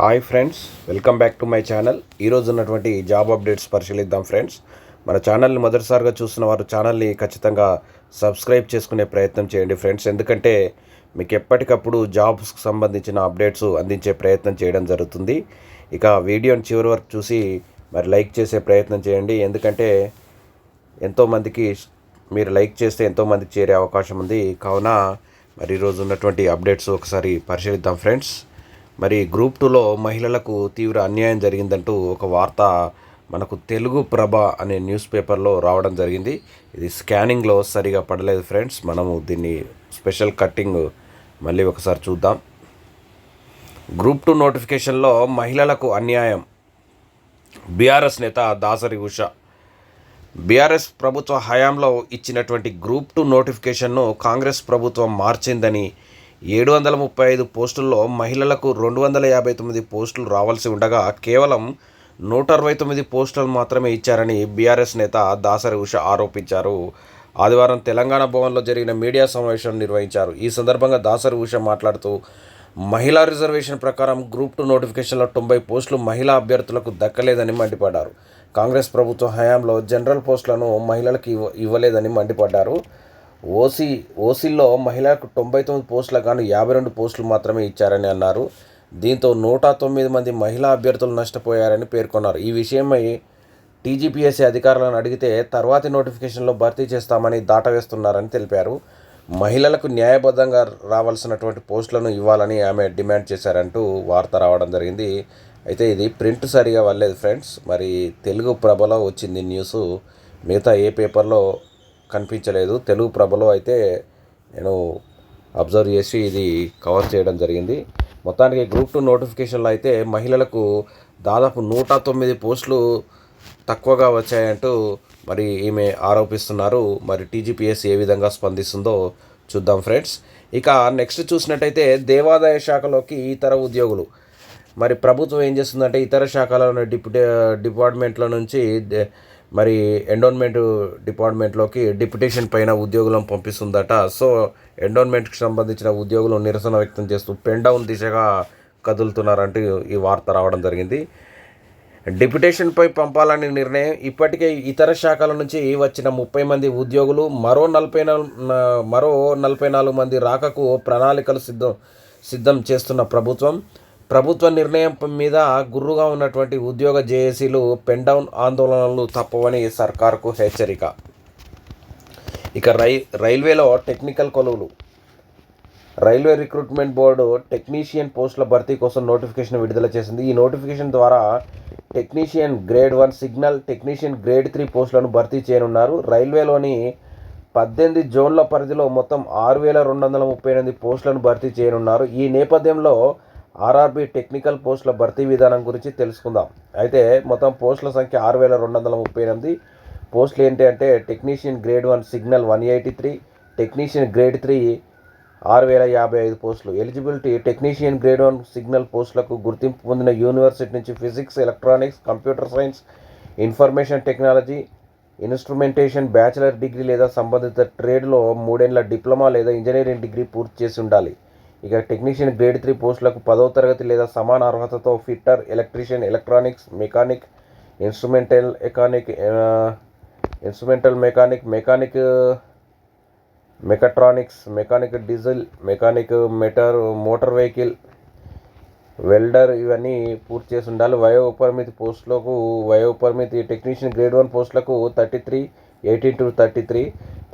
Hi friends welcome back to my channel ఈరోజు ఉన్నటువంటి job updates పరిశీలిద్దాం ఫ్రెండ్స్ మన ఛానల్ని మొదటిసారిగా చూస్తున్న వారు ఛానల్ని ఖచ్చితంగా సబ్స్క్రైబ్ చేసుకునే ప్రయత్నం చేయండి ఫ్రెండ్స్ ఎందుకంటే మీకు ఎప్పటికప్పుడు జాబ్స్కి సంబంధించిన అప్డేట్స్ అందించే ప్రయత్నం చేయడం జరుగుతుంది. ఇక వీడియోని చివరి వరకు చూసి మరి లైక్ చేసే ప్రయత్నం చేయండి. ఎందుకంటే ఎంతోమందికి మీరు లైక్ చేస్తే ఎంతోమందికి చేరే అవకాశం ఉంది. కావున మరి ఈరోజు ఉన్నటువంటి అప్డేట్స్ ఒకసారి పరిశీలిద్దాం ఫ్రెండ్స్ మరి గ్రూప్ టూలో మహిళలకు తీవ్ర అన్యాయం జరిగిందంటూ ఒక వార్త మనకు తెలుగు ప్రభ అనే న్యూస్ పేపర్లో రావడం జరిగింది. ఇది స్కానింగ్లో సరిగా పడలేదు ఫ్రెండ్స్. మనము దీన్ని స్పెషల్ కట్టింగ్ మళ్ళీ ఒకసారి చూద్దాం. గ్రూప్ టూ నోటిఫికేషన్లో మహిళలకు అన్యాయం. బీఆర్ఎస్ నేత దాసరి ఉష. బీఆర్ఎస్ ప్రభుత్వ హయాంలో ఇచ్చినటువంటి గ్రూప్ టూ నోటిఫికేషన్ను కాంగ్రెస్ ప్రభుత్వం మార్చిందని ఏడు వందల ముప్పై ఐదు పోస్టుల్లో మహిళలకు రెండు వందల యాభై తొమ్మిది పోస్టులు రావాల్సి ఉండగా కేవలం నూట అరవై తొమ్మిది పోస్టులు మాత్రమే ఇచ్చారని బీఆర్ఎస్ నేత దాసరి ఉష ఆరోపించారు. ఆదివారం తెలంగాణ భవన్లో జరిగిన మీడియా సమావేశం నిర్వహించారు. ఈ సందర్భంగా దాసరి ఉష మాట్లాడుతూ మహిళా రిజర్వేషన్ ప్రకారం గ్రూప్ టూ నోటిఫికేషన్లో తొంభై పోస్టులు మహిళా అభ్యర్థులకు దక్కలేదని మండిపడ్డారు. కాంగ్రెస్ ప్రభుత్వ హయాంలో జనరల్ పోస్టులను మహిళలకు ఇవ్వ ఇవ్వలేదని మండిపడ్డారు. ఓసీ ఓసీల్లో మహిళలకు తొంభై తొమ్మిది పోస్టుల కానీ యాభై రెండు పోస్టులు మాత్రమే ఇచ్చారని అన్నారు. దీంతో నూట తొమ్మిది మంది మహిళా అభ్యర్థులు నష్టపోయారని పేర్కొన్నారు. ఈ విషయమై టీజీపీఎస్సీ అధికారులను అడిగితే తర్వాతి నోటిఫికేషన్లో భర్తీ చేస్తామని దాటవేస్తున్నారని తెలిపారు. మహిళలకు న్యాయబద్ధంగా రావాల్సినటువంటి పోస్టులను ఇవ్వాలని ఆమె డిమాండ్ చేశారంటూ వార్త రావడం జరిగింది. అయితే ఇది ప్రింట్ సరిగా వల్లేదు ఫ్రెండ్స్. మరి తెలుగు ప్రభలో వచ్చింది న్యూస్. మిగతా ఏ పేపర్లో కనిపించలేదు. తెలుగు ప్రభలో అయితే నేను అబ్జర్వ్ చేసి ఇది కవర్ చేయడం జరిగింది. మొత్తానికి గ్రూప్ టూ నోటిఫికేషన్లో అయితే మహిళలకు దాదాపు నూట తొమ్మిది పోస్టులు తక్కువగా వచ్చాయంటూ మరి ఈమె ఆరోపిస్తున్నారు. మరి టీజీపీఎస్ ఏ విధంగా స్పందిస్తుందో చూద్దాం ఫ్రెండ్స్. ఇక నెక్స్ట్ చూసినట్టయితే దేవాదాయ శాఖలోకి ఇతర ఉద్యోగులు. మరి ప్రభుత్వం ఏం చేస్తుందంటే ఇతర శాఖల డిప్యూ డిపార్ట్మెంట్ల నుంచి మరి ఎండోన్మెంట్ డిపార్ట్మెంట్లోకి డిప్యుటేషన్ పైన ఉద్యోగులను పంపిస్తుందట. సో ఎండోన్మెంట్కి సంబంధించిన ఉద్యోగులు నిరసన వ్యక్తం చేస్తూ పెండౌన్ దిశగా కదులుతున్నారంటూ ఈ వార్త రావడం జరిగింది. డిప్యుటేషన్పై పంపాలని నిర్ణయం ఇప్పటికే ఇతర శాఖల నుంచి వచ్చిన ముప్పై మంది ఉద్యోగులు మరో నలభై నాలుగు మరో నలభై నాలుగు మంది రాకకు ప్రణాళికలు సిద్ధం సిద్ధం చేస్తున్న ప్రభుత్వం ప్రభుత్వ నిర్ణయం మీద గుర్రుగా ఉన్నటువంటి ఉద్యోగ జేఏసీలు పెండౌన్ ఆందోళనలు తప్పవని సర్కార్కు హెచ్చరిక. ఇక రై రైల్వేలో టెక్నికల్ కొలువులు. రైల్వే రిక్రూట్మెంట్ బోర్డు టెక్నీషియన్ పోస్టుల భర్తీ కోసం నోటిఫికేషన్ విడుదల చేసింది. ఈ నోటిఫికేషన్ ద్వారా technician grade one signal technician grade three పోస్టులను భర్తీ చేయనున్నారు. రైల్వేలోని పద్దెనిమిది జోన్ల పరిధిలో మొత్తం ఆరు వేల రెండు వందల ముప్పై ఎనిమిది పోస్టులను భర్తీ చేయనున్నారు. ఈ నేపథ్యంలో ఆర్ఆర్బి టెక్నికల్ పోస్టుల భర్తీ విధానం గురించి తెలుసుకుందాం. అయితే మొత్తం పోస్టుల సంఖ్య ఆరు వేల రెండు వందల ముప్పై ఎనిమిది. పోస్టులు ఏంటి అంటే technician grade one signal one eighty three technician grade three ఆరు వేల యాభై ఐదు పోస్టులు. Eligibility technician grade one signal పోస్టులకు గుర్తింపు పొందిన యూనివర్సిటీ నుంచి physics electronics computer science information technology instrumentation bachelor degree లేదా సంబంధిత ట్రేడ్లో మూడేళ్ళ డిప్లొమా లేదా ఇంజనీరింగ్ డిగ్రీ పూర్తి చేసి ఉండాలి. ఇక టెక్నీషియన్ గ్రేడ్ త్రీ పోస్టులకు పదవ తరగతి లేదా సమాన అర్హతతో fitter electrician electronics mechanic instrumental mechanic instrumental mechanic mechanic mechatronics mechanic diesel mechanic meter motor vehicle welder ఇవన్నీ పూర్తి చేసి ఉండాలి. వయో పరిమితి పోస్టులకు వయో పరిమితి టెక్నీషియన్ గ్రేడ్ వన్ పోస్టులకు thirty three eighteen to thirty three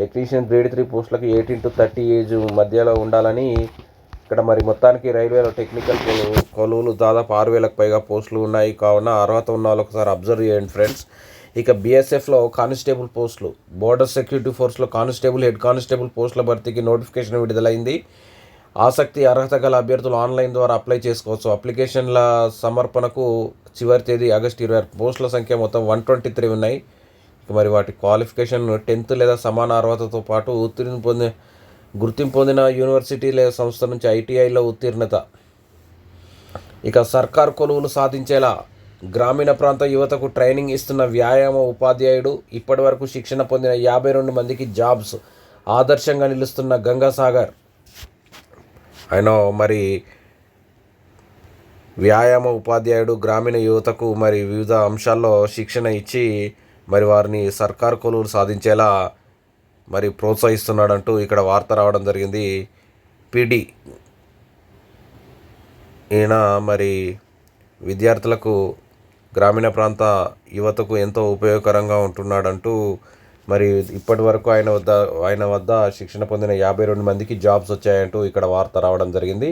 technician grade three పోస్టులకు ఎయిటీన్ టు థర్టీ ఏజ్ మధ్యలో ఉండాలని ఇక్కడ మరి మొత్తానికి రైల్వేలో టెక్నికల్ కొలువులు దాదాపు ఆరు వేలకు పైగా పోస్టులు ఉన్నాయి. కావున అర్హత ఉన్న వాళ్ళు ఒకసారి అబ్జర్వ్ చేయండి ఫ్రెండ్స్. ఇక బీఎస్ఎఫ్లో కానిస్టేబుల్ పోస్టులు. బోర్డర్ సెక్యూరిటీ ఫోర్స్లో కానిస్టేబుల్ హెడ్ కానిస్టేబుల్ పోస్టుల భర్తీకి నోటిఫికేషన్ విడుదలైంది. ఆసక్తి అర్హత గల అభ్యర్థులు ఆన్లైన్ ద్వారా అప్లై చేసుకోవచ్చు. అప్లికేషన్ల సమర్పణకు చివరి తేదీ ఆగస్టు ఇరవై ఆరు. పోస్టుల సంఖ్య మొత్తం వన్ ట్వంటీ త్రీ ఉన్నాయి. మరి వాటి క్వాలిఫికేషన్ టెన్త్ లేదా సమాన అర్హతతో పాటు ఉత్తీర్ణ పొందే గుర్తింపు పొందిన యూనివర్సిటీ లేదా సంస్థ నుంచి ఐటీఐలో ఉత్తీర్ణత. ఇక సర్కార్ కొలువులు సాధించేలా గ్రామీణ ప్రాంత యువతకు ట్రైనింగ్ ఇస్తున్న వ్యాయామ ఉపాధ్యాయుడు ఇప్పటి వరకు శిక్షణ పొందిన యాభై రెండు మందికి జాబ్స్ ఆదర్శంగా నిలుస్తున్న గంగాసాగర్. ఆయన మరి వ్యాయామ ఉపాధ్యాయుడు గ్రామీణ యువతకు మరి వివిధ అంశాల్లో శిక్షణ ఇచ్చి మరి వారిని సర్కార్ కొలువులు సాధించేలా మరి ప్రోత్సహిస్తున్నాడంటూ ఇక్కడ వార్త రావడం జరిగింది. పిడి ఈయన మరి విద్యార్థులకు గ్రామీణ ప్రాంత యువతకు ఎంతో ఉపయోగకరంగా ఉంటున్నాడంటూ మరి ఇప్పటి వరకు ఆయన వద్ద ఆయన వద్ద శిక్షణ పొందిన యాభై రెండు మందికి జాబ్స్ వచ్చాయంటూ ఇక్కడ వార్త రావడం జరిగింది.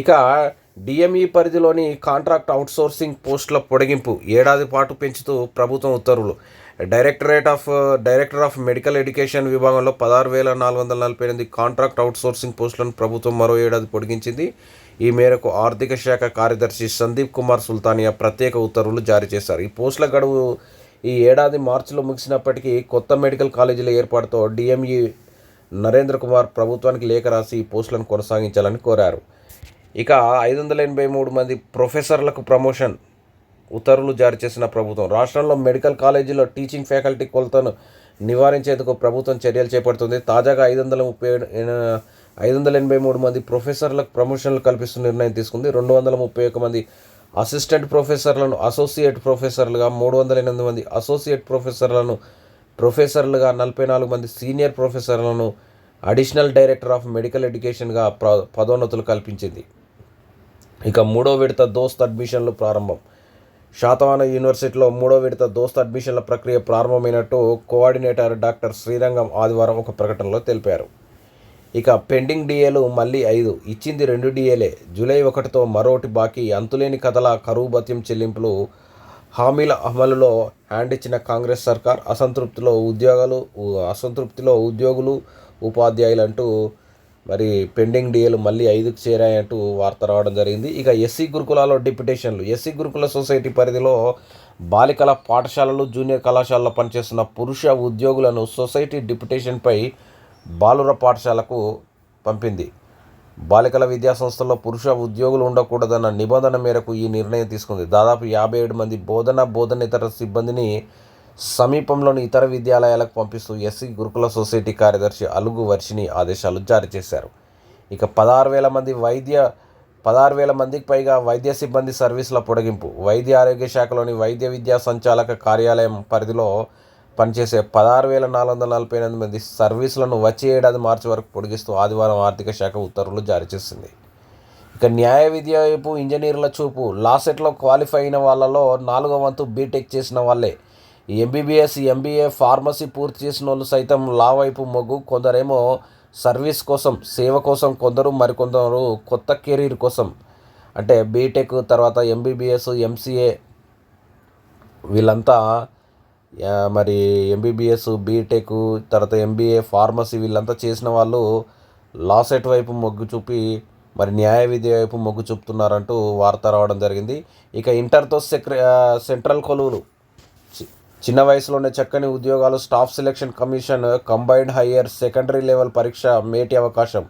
ఇక డిఎంఈ పరిధిలోని కాంట్రాక్ట్ అవుట్సోర్సింగ్ పోస్టుల పొడిగింపు ఏడాది పాటు పెంచుతూ ప్రభుత్వం ఉత్తర్వులు. Directorate of director of medical education విభాగంలో పదహారు వేల నాలుగు వందల నలభై ఎనిమిది కాంట్రాక్ట్ అవుట్సోర్సింగ్ పోస్టులను ప్రభుత్వం మరో ఏడాది పొడిగించింది. ఈ మేరకు ఆర్థిక శాఖ కార్యదర్శి సందీప్ కుమార్ సుల్తానియా ప్రత్యేక ఉత్తర్వులు జారీ చేశారు. ఈ పోస్టుల గడువు ఈ ఏడాది మార్చిలో ముగిసినప్పటికీ కొత్త మెడికల్ కాలేజీల ఏర్పాటుతో డిఎంఈ నరేంద్ర కుమార్ ప్రభుత్వానికి లేఖ రాసి ఈ పోస్టులను కొనసాగించాలని కోరారు. ఇక ఐదు వందల ఎనభై మూడు మంది ప్రొఫెసర్లకు ప్రమోషన్ ఉత్తర్వులు జారీ చేసిన ప్రభుత్వం. రాష్ట్రంలో మెడికల్ కాలేజీలో టీచింగ్ ఫ్యాకల్టీ కొలతను నివారించేందుకు ప్రభుత్వం చర్యలు చేపడుతుంది. తాజాగా ఐదు వందల ముప్పై ఐదు వందల ఎనభై మూడు మంది ప్రొఫెసర్లకు ప్రమోషన్లు కల్పిస్తున్న నిర్ణయం తీసుకుంది. రెండు వందల ముప్పై ఒక మంది అసిస్టెంట్ ప్రొఫెసర్లను అసోసియేట్ ప్రొఫెసర్లుగా మూడు వందల ఎనిమిది మంది అసోసియేట్ ప్రొఫెసర్లను ప్రొఫెసర్లుగా నలభై నాలుగు మంది సీనియర్ ప్రొఫెసర్లను అడిషనల్ డైరెక్టర్ ఆఫ్ మెడికల్ ఎడ్యుకేషన్గా ప్ర పదోన్నతులు కల్పించింది. ఇక మూడో విడత దోస్త్ అడ్మిషన్లు ప్రారంభం. శాతవాన యూనివర్సిటీలో మూడో విడత దోస్త్ అడ్మిషన్ల ప్రక్రియ ప్రారంభమైనట్టు కోఆర్డినేటర్ డాక్టర్ శ్రీరంగం ఆదివారం ఒక ప్రకటనలో తెలిపారు. ఇక పెండింగ్ డిఏలు మళ్ళీ ఐదు ఇచ్చింది రెండు డిఏలే. జూలై ఒకటితో మరోటి బాకీ అంతులేని కథల కరువు భత్యం చెల్లింపులు హామీల అమలులో హ్యాండ్ ఇచ్చిన కాంగ్రెస్ సర్కార్ అసంతృప్తిలో ఉద్యోగాలు అసంతృప్తిలో ఉద్యోగులు ఉపాధ్యాయులంటూ మరి పెండింగ్ డిఏలు మళ్ళీ ఐదుకు చేరాయంటూ వార్త రావడం జరిగింది. ఇక ఎస్సీ గురుకులాలో డిప్యుటేషన్లు. ఎస్సీ గురుకుల సొసైటీ పరిధిలో బాలికల పాఠశాలలు జూనియర్ కళాశాలలో పనిచేస్తున్న పురుష ఉద్యోగులను సొసైటీ డిప్యుటేషన్పై బాలుర పాఠశాలకు పంపింది. బాలికల విద్యా సంస్థల్లో పురుష ఉద్యోగులు ఉండకూడదన్న నిబంధన మేరకు ఈ నిర్ణయం తీసుకుంది. దాదాపు యాభై ఏడు మంది బోధన బోధనేతర సిబ్బందిని సమీపంలోని ఇతర విద్యాలయాలకు పంపిస్తూ ఎస్సీ గురుకుల సొసైటీ కార్యదర్శి అలుగు వర్షిని ఆదేశాలు జారీ చేశారు. ఇక పదహారు వేల మంది వైద్య పదహారు వేల మందికి పైగా వైద్య సిబ్బంది సర్వీసుల పొడిగింపు. వైద్య ఆరోగ్య శాఖలోని వైద్య విద్యా సంచాలక కార్యాలయం పరిధిలో పనిచేసే పదహారు వేల నాలుగు వందల నలభై ఎనిమిది మంది సర్వీసులను వచ్చే ఏడాది మార్చి వరకు పొడిగిస్తూ ఆదివారం ఆర్థిక శాఖ ఉత్తర్వులు జారీ చేసింది. ఇక న్యాయ విద్య వైపు ఇంజనీర్ల చూపు. లాసెట్లో క్వాలిఫై అయిన వాళ్ళలో నాలుగో వంతు బీటెక్ చేసిన వాళ్ళే ఎంబీబీఎస్ ఎంబీఏ ఫార్మసీ పూర్తి చేసిన వాళ్ళు సైతం లా వైపు మొగ్గు. కొందరేమో సర్వీస్ కోసం సేవ కోసం కొందరు మరికొందరు కొత్త కెరీర్ కోసం. అంటే బీటెక్ తర్వాత ఎంబీబీఎస్ ఎంసీఏ వీళ్ళంతా మరి ఎంబీబీఎస్ బీటెక్ తర్వాత ఎంబీఏ ఫార్మసీ వీళ్ళంతా చేసిన వాళ్ళు లా సెట్ వైపు మొగ్గు చూపి మరి న్యాయ విధి వైపు మొగ్గు చూపుతున్నారంటూ వార్త రావడం జరిగింది. ఇక ఇంటర్తో సెక్ర సెంట్రల్ కొలువులు. చిన్న వయసులోనే చక్కని ఉద్యోగాలు staff selection commission combined higher secondary level పరీక్ష మేటి అవకాశం.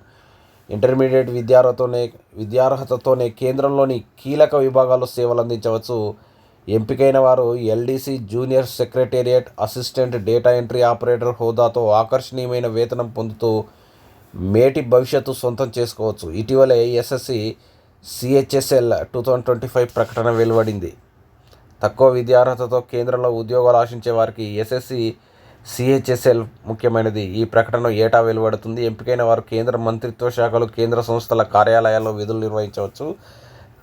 ఇంటర్మీడియట్ విద్యార్హతతోనే విద్యార్హతతోనే కేంద్రంలోని కీలక విభాగాల్లో సేవలు అందించవచ్చు. ఎంపికైన వారు LDC junior secretariat assistant data entry operator హోదాతో ఆకర్షణీయమైన వేతనం పొందుతూ మేటి భవిష్యత్తు సొంతం చేసుకోవచ్చు. ఇటీవలే SSC CHSL two thousand twenty five ప్రకటన వెలువడింది. తక్కువ విద్యార్హతతో కేంద్రంలో ఉద్యోగాలు ఆశించే వారికి ఎస్ఎస్సి సిహెచ్ఎస్ఎల్ ముఖ్యమైనది. ఈ ప్రకటన ఏటా వెలువడుతుంది? ఎంపికైన వారు కేంద్ర మంత్రిత్వ శాఖలు కేంద్ర సంస్థల కార్యాలయాల్లో విధులు నిర్వహించవచ్చు.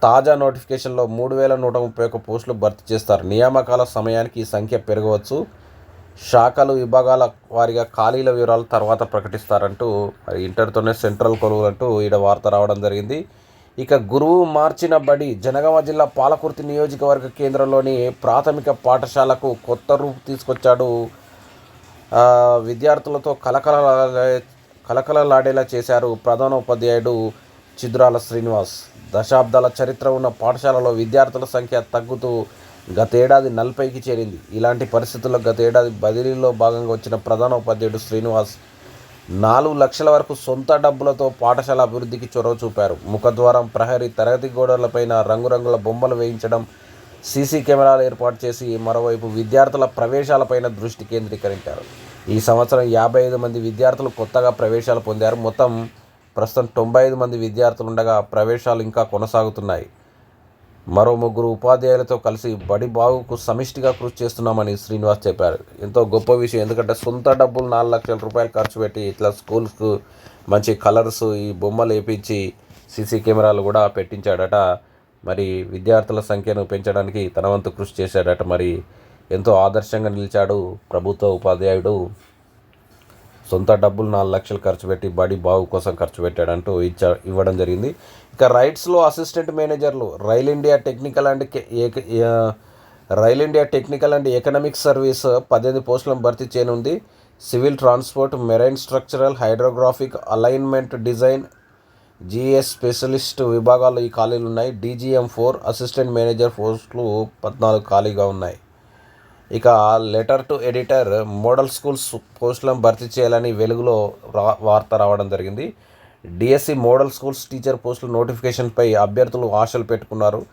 తాజా నోటిఫికేషన్లో మూడు వేల నూట ముప్పై ఒక్క పోస్టులు భర్తీ చేస్తారు. నియామకాల సమయానికి ఈ సంఖ్య పెరగవచ్చు. శాఖలు విభాగాల వారిగా ఖాళీల వివరాలు తర్వాత ప్రకటిస్తారంటూ మరి ఇంటర్తోనే సెంట్రల్ కొలువులు అంటూ ఈడ వార్త రావడం జరిగింది. ఇక గురువు మార్చిన బడి జనగామ జిల్లా పాలకుర్తి నియోజకవర్గ కేంద్రంలోని ప్రాథమిక పాఠశాలకు కొత్త రూపు తీసుకొచ్చాడు. విద్యార్థులతో కలకల కలకలలాడేలా చేశారు ప్రధాన ఉపాధ్యాయుడు చిద్రాల శ్రీనివాస్. దశాబ్దాల చరిత్ర ఉన్న పాఠశాలలో విద్యార్థుల సంఖ్య తగ్గుతూ గతేడాది నలభైకి చేరింది. ఇలాంటి పరిస్థితుల్లో గతేడాది బదిలీలో భాగంగా వచ్చిన ప్రధాన ఉపాధ్యాయుడు శ్రీనివాస్ నాలుగు లక్షల వరకు సొంత డబ్బులతో పాఠశాల అభివృద్ధికి చొరవ చూపారు. ముఖద్వారం ప్రహరీ తరగతి గోడలపైన రంగురంగుల బొమ్మలు వేయించడం సీసీ కెమెరాలు ఏర్పాటు చేసి మరోవైపు విద్యార్థుల ప్రవేశాలపైన దృష్టి కేంద్రీకరించారు. ఈ సంవత్సరం యాభై ఐదు మంది విద్యార్థులు కొత్తగా ప్రవేశాలు పొందారు. మొత్తం ప్రస్తుతం తొంభై ఐదు మంది విద్యార్థులు ఉండగా ప్రవేశాలు ఇంకా కొనసాగుతున్నాయి. మరో ముగ్గురు ఉపాధ్యాయులతో కలిసి బడి బాగుకు సమిష్టిగా కృషి చేస్తున్నామని శ్రీనివాస్ చెప్పారు. ఎంతో గొప్ప విషయం. ఎందుకంటే సొంత డబ్బులు నాలుగు లక్షల రూపాయలు ఖర్చు పెట్టి ఇట్లా స్కూల్స్కు మంచి కలర్స్ ఈ బొమ్మలు వేపించి సీసీ కెమెరాలు కూడా పెట్టించాడట. మరి విద్యార్థుల సంఖ్యను పెంచడానికి తన వంతు కృషి చేశాడట. మరి ఎంతో ఆదర్శంగా నిలిచాడు ప్రభుత్వ ఉపాధ్యాయుడు సొంత డబ్బులు నాలుగు లక్షలు ఖర్చు పెట్టి బడి బాగు కోసం ఖర్చు పెట్టాడంటూ ఇచ్చా ఇవ్వడం జరిగింది. ఇక రైట్స్లో అసిస్టెంట్ మేనేజర్లు రైల్ ఇండియా టెక్నికల్ అండ్ ఏక- rail India technical and economic service పద్దెనిమిది పోస్టులను భర్తీ చేయనుంది. Civil transport marine structural hydrographic alignment design GS specialist విభాగాల్లో ఈ ఖాళీలు ఉన్నాయి. డీజీఎం ఫోర్ అసిస్టెంట్ మేనేజర్ పోస్టులు పద్నాలుగు ఖాళీగా ఉన్నాయి. ఇక letter to editor model schools పోస్టులను భర్తీ చేయాలని వెలుగులో రా- వార్త రావడం జరిగింది. డిఎస్సి మోడల్ స్కూల్స్ టీచర్ పోస్టుల నోటిఫికేషన్పై అభ్యర్థులు ఆశలు పెట్టుకున్నారు.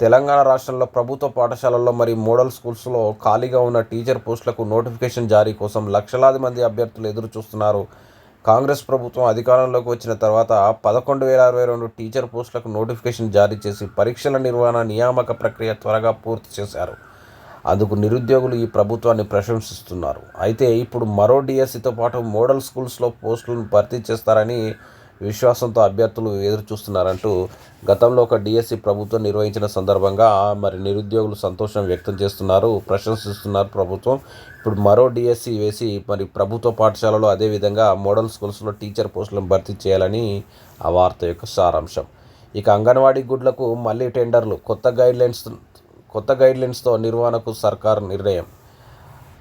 తెలంగాణ రాష్ట్రంలో ప్రభుత్వ పాఠశాలల్లో మరియు మోడల్ స్కూల్స్లో ఖాళీగా ఉన్న టీచర్ పోస్టులకు నోటిఫికేషన్ జారీ కోసం లక్షలాది మంది అభ్యర్థులు ఎదురు చూస్తున్నారు. కాంగ్రెస్ ప్రభుత్వం అధికారంలోకి వచ్చిన తర్వాత పదకొండు వేల అరవై రెండు టీచర్ పోస్టులకు నోటిఫికేషన్ జారీ చేసి పరీక్షల నిర్వహణ నియామక ప్రక్రియ త్వరగా పూర్తి చేశారు. అందుకు నిరుద్యోగులు ఈ ప్రభుత్వాన్ని ప్రశంసిస్తున్నారు. అయితే ఇప్పుడు మరో డిఎస్సితో పాటు మోడల్ స్కూల్స్లో పోస్టులను భర్తీ చేస్తారని విశ్వాసంతో అభ్యర్థులు ఎదురు చూస్తున్నారంటూ గతంలో ఒక డిఎస్సి ప్రభుత్వం నిర్వహించిన సందర్భంగా మరి నిరుద్యోగులు సంతోషం వ్యక్తం చేస్తున్నారు ప్రశంసిస్తున్నారు ప్రభుత్వం. ఇప్పుడు మరో డిఎస్సి వేసి మరి ప్రభుత్వ పాఠశాలలో అదేవిధంగా మోడల్ స్కూల్స్లో టీచర్ పోస్టులను భర్తీ చేయాలని ఆ వార్త యొక్క సారాంశం. ఇక అంగన్వాడీ గుడ్లకు మళ్ళీ టెండర్లు కొత్త గైడ్లైన్స్ కొత్త గైడ్లైన్స్తో నిర్వహణకు సర్కార్ నిర్ణయం.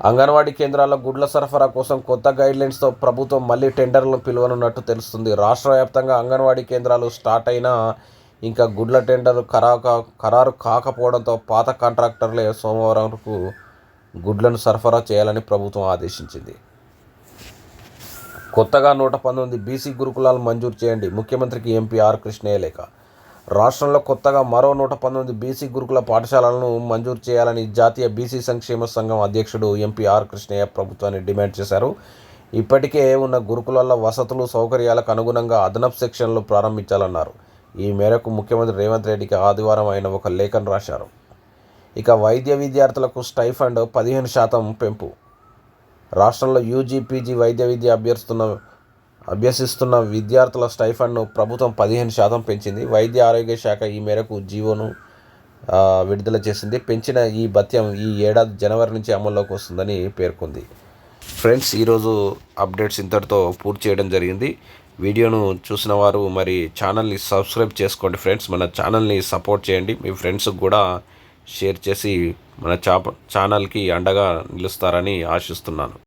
అంగన్వాడీ కేంద్రాల్లో గుడ్ల సరఫరా కోసం కొత్త గైడ్లైన్స్తో ప్రభుత్వం మళ్ళీ టెండర్లను పిలువనున్నట్టు తెలుస్తుంది. రాష్ట్ర వ్యాప్తంగా అంగన్వాడీ కేంద్రాలు స్టార్ట్ అయినా ఇంకా గుడ్ల టెండర్ ఖరారు ఖరారు కాకపోవడంతో పాత కాంట్రాక్టర్లే సోమవారంకు గుడ్లను సరఫరా చేయాలని ప్రభుత్వం ఆదేశించింది. కొత్తగా నూట పంతొమ్మిది బీసీ గురుకులాలు మంజూరు చేయండి. ముఖ్యమంత్రికి ఎంపీ ఆర్ కృష్ణయ్య లేఖ రాష్ట్రంలో కొత్తగా మరో నూట పంతొమ్మిది బీసీ గురుకుల పాఠశాలలను మంజూరు చేయాలని జాతీయ బీసీ సంక్షేమ సంఘం అధ్యక్షుడు ఎంపీ ఆర్ కృష్ణయ్య ప్రభుత్వాన్ని డిమాండ్ చేశారు. ఇప్పటికే ఉన్న గురుకులల్లో వసతులు సౌకర్యాలకు అనుగుణంగా అదనపు సెక్షన్లు ప్రారంభించాలన్నారు. ఈ మేరకు ముఖ్యమంత్రి రేవంత్ రెడ్డికి ఆదివారం ఆయన ఒక లేఖను రాశారు. ఇక వైద్య విద్యార్థులకు స్టైఫండ్ పదిహేను శాతం పెంపు. రాష్ట్రంలో యూజీ పీజీ వైద్య విద్య అభ్యర్థిస్తున్న అభ్యసిస్తున్న విద్యార్థుల స్టైఫండ్ను ప్రభుత్వం పదిహేను శాతం పెంచింది. వైద్య ఆరోగ్య శాఖ ఈ మేరకు జీవోను విడుదల చేసింది. పెంచిన ఈ భత్యం ఈ ఏడాది జనవరి నుంచి అమల్లోకి వస్తుందని పేర్కొంది. ఫ్రెండ్స్ ఈరోజు అప్డేట్స్ ఇంతటితో పూర్తి చేయడం జరిగింది. వీడియోను చూసిన వారు మరి ఛానల్ని సబ్స్క్రైబ్ చేసుకోండి ఫ్రెండ్స్. మన ఛానల్ని సపోర్ట్ చేయండి. మీ ఫ్రెండ్స్కి కూడా షేర్ చేసి మన చాప ఛానల్కి అండగా నిలుస్తారని ఆశిస్తున్నాను.